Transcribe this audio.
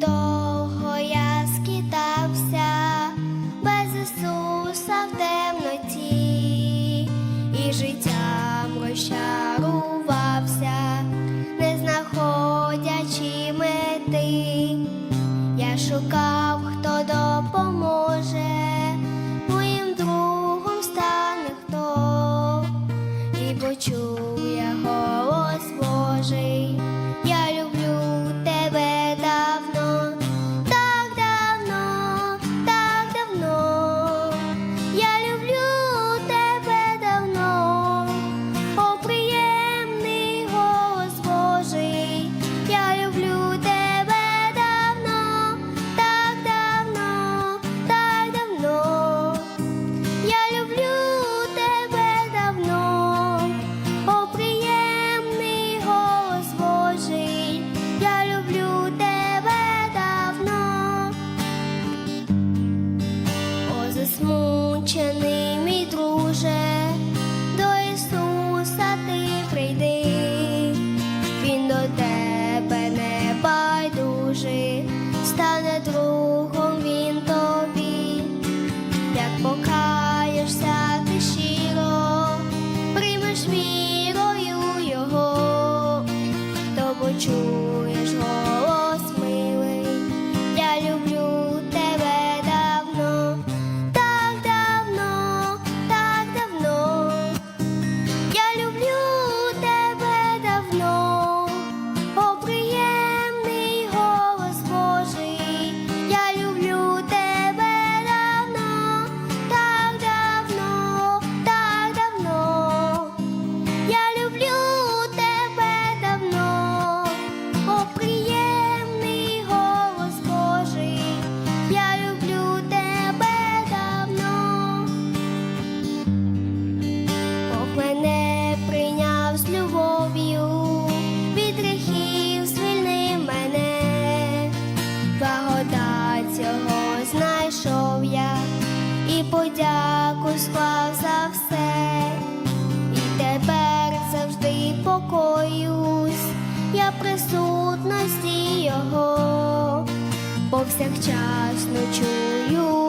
довго я скитався без Ісуса в темноті, і життям розчарувався, не знаходячи мети, я шукав, хто допоможе. подяку склав за все, і тепер завжди покоюсь, я присутності його повсякчасно чую.